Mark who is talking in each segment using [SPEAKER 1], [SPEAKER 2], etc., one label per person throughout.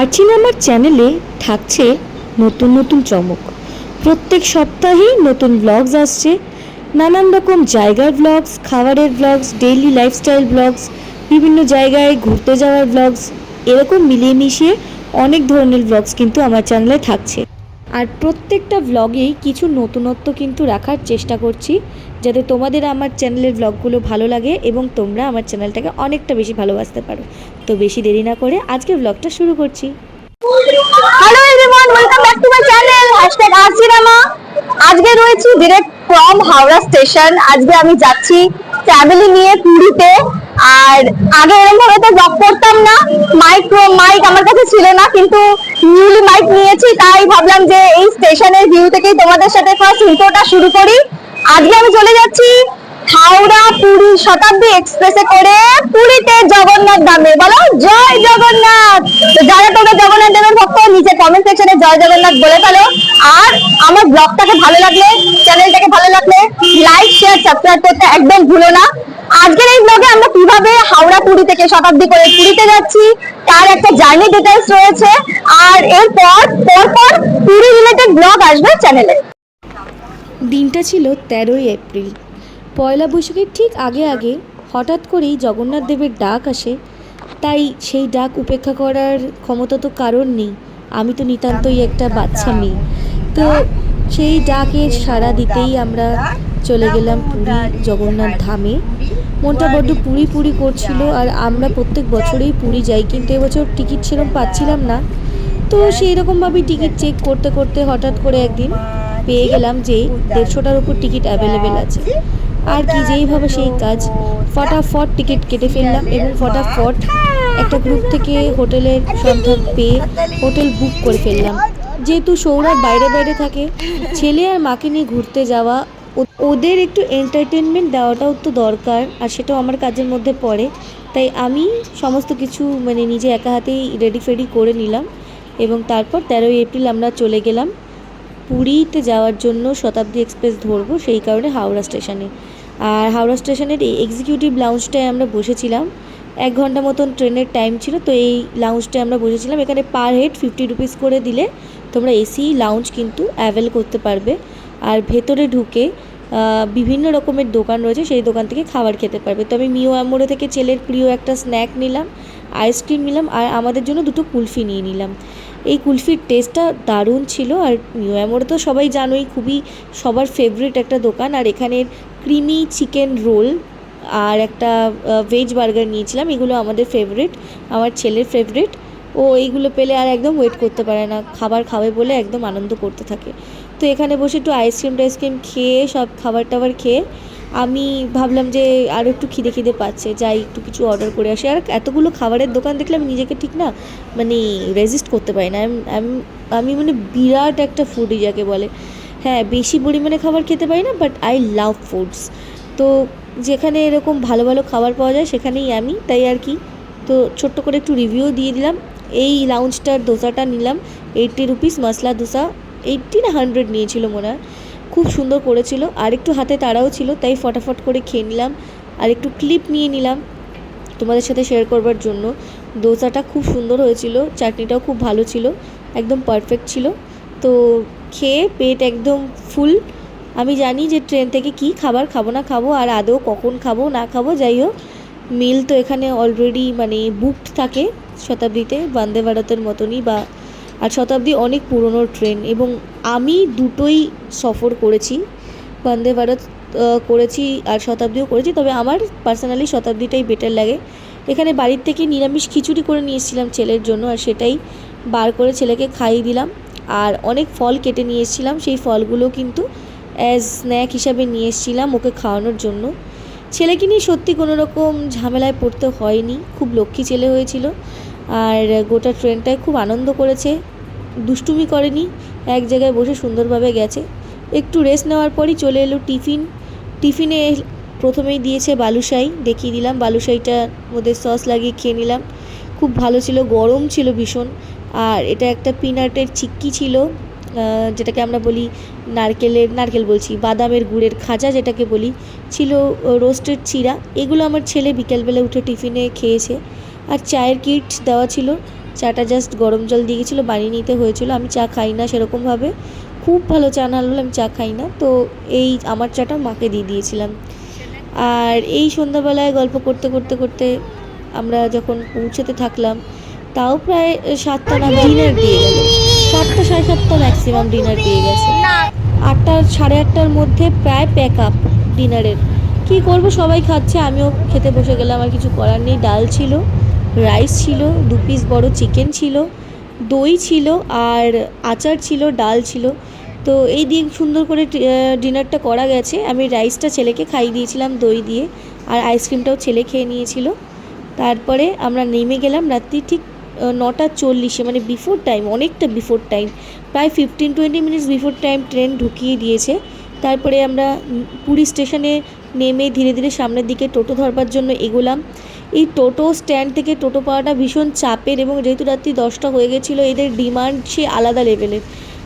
[SPEAKER 1] Urchin আমার চ্যানেলে থাকছে নতুন নতুন চমক। প্রত্যেক সপ্তাহেই নতুন ব্লগস আসছে, নানান রকম জায়গার ব্লগস খাবারের ব্লগস ডেইলি লাইফস্টাইল ব্লগস বিভিন্ন জায়গায় ঘুরতে যাওয়ার ব্লগস এরকম মিলিয়ে মিশিয়ে অনেক ধরনের ব্লগস কিন্তু আমার চ্যানেলে থাকছে। আর প্রত্যেকটা ব্লগেই কিছু নতুনত্ব কিন্তু রাখার চেষ্টা করছি। যাতে তোমাদের আমার চ্যানেলের ব্লগগুলো ভালো লাগে এবং তোমরা আমার চ্যানেলটাকে অনেকটা বেশি ভালোবাসতে পারো। তো বেশি দেরি না করে আজকে ব্লগটা শুরু করছি।
[SPEAKER 2] Hello everyone welcome back to my channel hashtag আর আজকে রয়েছি ডিরেক্ট ফ্রম হাওড়া স্টেশন আজকে আমি যাচ্ছি ফ্যামিলি নিয়ে পুরীতে। আর আগে এরকম ভাবে তো ব্লগ করতাম না। মাইক মাইক আমার কাছে ছিল না, কিন্তু নিউলি মাইক নিয়েছি, তাই ভাবলাম যে এই স্টেশনের ভিউ থেকেই তোমাদের সাথে ফার্স্ট ইন্ট্রোটা শুরু করি। আজকে আমি চলে যাচ্ছি হাওড়া পুরী শতাব্দী এক্সপ্রেসে করে পুরীতে জগন্নাথ ধামে। বলো, জয় জগন্নাথ! যারা তোমরা জগন্নাথ দেবের ভক্ত, নিচে কমেন্ট সেকশনে জয় জগন্নাথ বলে ফেলো। আর আমার ব্লগটাকে ভালো লাগলে চ্যানেলটাকে ভালো লাগলে লাইক শেয়ার সাবস্ক্রাইব করতে একদম ভুলো না। আজকের এই ব্লগে আমরা কীভাবে হাওড়া পুরী থেকে শতাব্দী করে পুরীতে যাচ্ছি, তার একটা জার্নি ডিটেলস রয়েছে। আর এরপর, পরপর পুরী রিলেটেড ব্লগ আসবে চ্যানেলে
[SPEAKER 1] দিনটা ছিল তেরোই এপ্রিল। পয়লা বৈশাখের ঠিক আগে আগে হঠাৎ করেই জগন্নাথ দেবের ডাক আসে। তাই সেই ডাক উপেক্ষা করার ক্ষমতা তো কারণ নেই। আমি তো নিতান্তই একটা বাচ্চা মেয়ে। তো সেই ডাকে সাড়া দিতেই আমরা চলে গেলাম পুরী জগন্নাথ ধামে। মনটা বড্ড পুরি পুরি করছিল আর আমরা প্রত্যেক বছরেই পুরী যাই, কিন্তু এবছর টিকিট সেরকম পাচ্ছিলাম না। তো সেই রকমভাবেই টিকিট চেক করতে করতে হঠাৎ করে একদিন পেয়ে গেলাম যে দেড়শোটার উপর টিকিট অ্যাভেলেবেল আছে। আর কি, যেইভাবে সেই কাজ, ফটাফট টিকিট কেটে ফেললাম এবং ফটাফট একটা গ্রুপ থেকে হোটেলের সন্ধান পেয়ে হোটেল বুক করে ফেললাম। যেহেতু সৌরভ বাইরে বাইরে থাকে, ছেলে আর মাকে নিয়ে ঘুরতে যাওয়া ওদের একটু এন্টারটেনমেন্ট দেওয়াটাও তো দরকার, আর সেটাও আমার কাজের মধ্যে পড়ে। তাই আমি সমস্ত কিছু মানে নিজে একা হাতেই রেডি ফেডি করে নিলাম এবং তারপর তেরোই এপ্রিল আমরা চলে গেলাম। পুরীতে যাওয়ার জন্য শতাব্দী এক্সপ্রেস ধরবো, সেই কারণে হাওড়া স্টেশনে। আর হাওড়া স্টেশনের এই এক্সিকিউটিভ লাউঞ্জটায় আমরা বসেছিলাম। এক ঘণ্টা মতন ট্রেনের টাইম ছিল, তো এই লাউঞ্জটায় আমরা বসেছিলাম। এখানে পার হেড ফিফটি রুপিস করে দিলে তোমরা এসি লাউঞ্জ কিন্তু অ্যাভেল করতে পারবে। আর ভেতরে ঢুকে বিভিন্ন রকমের দোকান রয়েছে, সেই দোকান থেকে খাবার খেতে পারবে। তো আমি মিও অ্যামোরে থেকে ছেলের প্রিয় একটা স্ন্যাক নিলাম আইসক্রিম নিলাম, আর আমাদের জন্য দুটো কুলফি নিয়ে নিলাম। এই কুলফির টেস্টটা দারুণ ছিল আর নিউ অ্যামোরে তো সবাই জানোই খুবই সবার ফেভারিট একটা দোকান। আর এখানের ক্রিমি চিকেন রোল আর একটা ভেজ বার্গার নিয়েছিলাম, এগুলো আমাদের ফেভারিট আমার ছেলের ফেভারিট ও এইগুলো পেলে আর একদম ওয়েট করতে পারে না, খাবার খাবে বলে একদম আনন্দ করতে থাকে। তো এখানে বসে একটু আইসক্রিম টাইসক্রিম খেয়ে সব খাবার টাবার খেয়ে আমি ভাবলাম যে আরও একটু খিদে খিদে পাচ্ছে, যাই একটু কিছু অর্ডার করে আসি। আর এতগুলো খাবারের দোকান দেখলে আমি নিজেকে ঠিক না মানে রেজিস্ট করতে পারি না। আমি মানে বিরাট একটা ফুডি যাকে বলে। হ্যাঁ বেশি পরিমাণে খাবার খেতে পারি না বাট আই লাভ ফুডস তো যেখানে এরকম ভালো ভালো খাবার পাওয়া যায়, সেখানেই আমি। তাই আর কি। তো ছোট্ট করে একটু রিভিউ দিয়ে দিলাম। এই লাউঞ্জটার দোসাটা নিলাম eighty rupees masala dosa. Eighty না হান্ড্রেড নিয়েছিল মনে হয়। খুব সুন্দর করেছিল। আর একটু হাতে তারাও ছিল, তাই ফটাফট করে খেয়ে নিলাম। আর একটু ক্লিপ নিয়ে নিলাম তোমাদের সাথে শেয়ার করবার জন্য। দোসাটা খুব সুন্দর হয়েছিল, চাটনিটাও খুব ভালো ছিল, একদম পারফেক্ট ছিল। তো খেয়ে পেট একদম ফুল আমি জানি যে ট্রেন থেকে কি খাবার খাব না খাব, আর আদৌ কখন খাব, না খাব, যাই হোক। মিল তো এখানে অলরেডি মানে বুকড থাকে শতাব্দীতে, বন্দে ভারতের মতনই বা আর শতাব্দী অনেক পুরনো ট্রেন এবং আমি দুটোই সফর করেছি। বন্দে ভারত করেছি আর শতাব্দীও করেছি, তবে আমার পার্সোনালি শতাব্দীটাই বেটার লাগে। এখানে বাড়ির থেকে নিরামিষ খিচুড়ি করে নিয়ে এসেছিলাম ছেলের জন্য আর সেটাই বার করে ছেলেকে খাইয়ে দিলাম। আর অনেক ফল কেটে নিয়ে এসেছিলাম, সেই ফলগুলো কিন্তু অ্যাজ স্ন্যাক হিসাবে নিয়ে এসেছিলাম ওকে খাওয়ানোর জন্য। ছেলেকে নিয়ে সত্যি কোনো রকম ঝামেলায় পড়তে হয়নি, খুব লক্ষ্মী ছেলে হয়েছিল। আর গোটা ট্রেনটায় খুব আনন্দ করেছে। দুষ্টুমি করেনি, এক জায়গায় বসে সুন্দরভাবে গেছে। একটু রেস্ট নেওয়ার পরই চলে এলো টিফিন। টিফিনে প্রথমেই দিয়েছে বালুশাই দেখিয়ে দিলাম বালুশাইটার মধ্যে সস লাগিয়ে খেয়ে নিলাম। খুব ভালো ছিল, গরম ছিল ভীষণ। আর এটা একটা পিনাটের চিক্কি ছিল যেটাকে আমরা বলি নারকেলের, নারকেল বলছি, বাদামের গুড়ের খাজা যেটাকে বলি। ছিল রোস্টেড চিরা। এগুলো আমার ছেলে বিকেলবেলা উঠে টিফিনে খেয়েছে। আর চায়ের কিট দেওয়া ছিল। চাটা জাস্ট গরম জল দিয়ে গেছিল, বানিয়ে নিতে হয়েছিল। আমি চা খাই না সেরকমভাবে। খুব ভালো চা না হলে আমি চা খাই না। তো এই আমার চাটা মাকে দিয়ে দিয়েছিলাম। আর এই সন্ধ্যাবেলায় গল্প করতে করতে করতে আমরা যখন পৌঁছতে থাকলাম, তাও প্রায় সাতটা না ডিনার দিয়ে গেল। সাতটা, সাড়ে সাতটা ম্যাক্সিমাম ডিনার দিয়ে গেছে। আটটা, সাড়ে আটটার মধ্যে প্রায় প্যাক আপ ডিনারের কী করব? সবাই খাচ্ছে, আমিও খেতে বসে গেলাম, আর কিছু করার নেই। ডাল ছিল। রাইস ছিল, দু পিস বড় চিকেন ছিল, দই ছিল আর আচার ছিল, ডাল ছিল। তো এই দিয়ে সুন্দর করে ডিনারটা করা গেছে। আমি রাইসটা ছেলেকে খাইয়ে দিয়েছিলাম দই দিয়ে আর আইসক্রিমটাও ছেলে খেয়ে নিয়েছিল। তারপরে আমরা নেমে গেলাম রাত্রি ঠিক নটা চল্লিশে মানে বিফোর টাইম অনেকটা বিফোর টাইম প্রায় fifteen twenty minutes before time train ঢুকিয়ে দিয়েছে। তারপরে আমরা পুরী স্টেশনে নেমে ধীরে ধীরে সামনের দিকে টোটো ধরবার জন্য এগোলাম। এই টোটো স্ট্যান্ড থেকে টোটো পাওয়াটা ভীষণ চাপের এবং যেহেতু রাত্রি দশটা হয়ে গেছিল, এদের ডিমান্ড সে আলাদা লেভেলের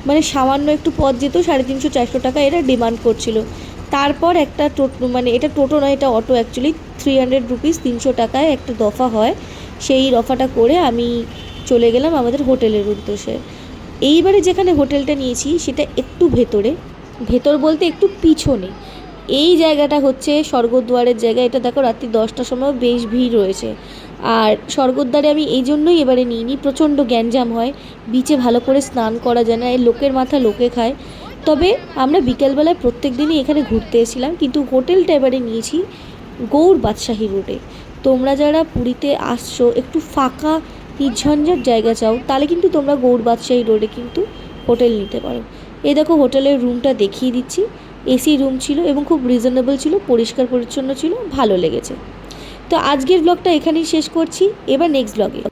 [SPEAKER 1] মানে সামান্য একটু পথ যেত, সাড়ে তিনশো, চারশো টাকা এরা ডিমান্ড করছিল। তারপর একটা টোটো মানে এটা টোটো নয়, এটা auto actually three hundred rupees তিনশো টাকায় একটা দফা হয়। সেই দফাটা করে আমি চলে গেলাম আমাদের হোটেলের উদ্দেশ্যে। এইবারে যেখানে হোটেলটা নিয়েছি, সেটা একটু ভেতরে। ভেতর বলতে একটু পিছনে। এই জায়গাটা হচ্ছে স্বর্গদ্বারের জায়গা। এটা দেখো, রাত্রি দশটার সময় বেশ ভিড় রয়েছে। আর স্বর্গদ্বারে আমি এই জন্যই এবারে নিইনি, প্রচণ্ড গ্যাঞ্জাম হয়। বিচে ভালো করে স্নান করা যায় না এই লোকের মাথা লোকে খায়। তবে আমরা বিকেলবেলায় প্রত্যেক দিনই এখানে ঘুরতে এসেছিলাম, কিন্তু হোটেলটা এবারে নিয়েছি গৌর বাদশাহী রোডে। তোমরা যারা পুরীতে আসছো, একটু ফাঁকা, নির্ঝঞ্ঝাট জায়গা চাও, তাহলে কিন্তু তোমরা গৌর বাদশাহী রোডে কিন্তু হোটেল নিতে পারো। এই দেখো, হোটেলের রুমটা দেখিয়ে দিচ্ছি। এসি রুম ছিল এবং খুব রিজনেবল ছিল, পরিষ্কার পরিচ্ছন্ন ছিল, ভালো লেগেছে। তো আজকের ব্লগটা এখানেই শেষ করছি। এবার নেক্সট ব্লগে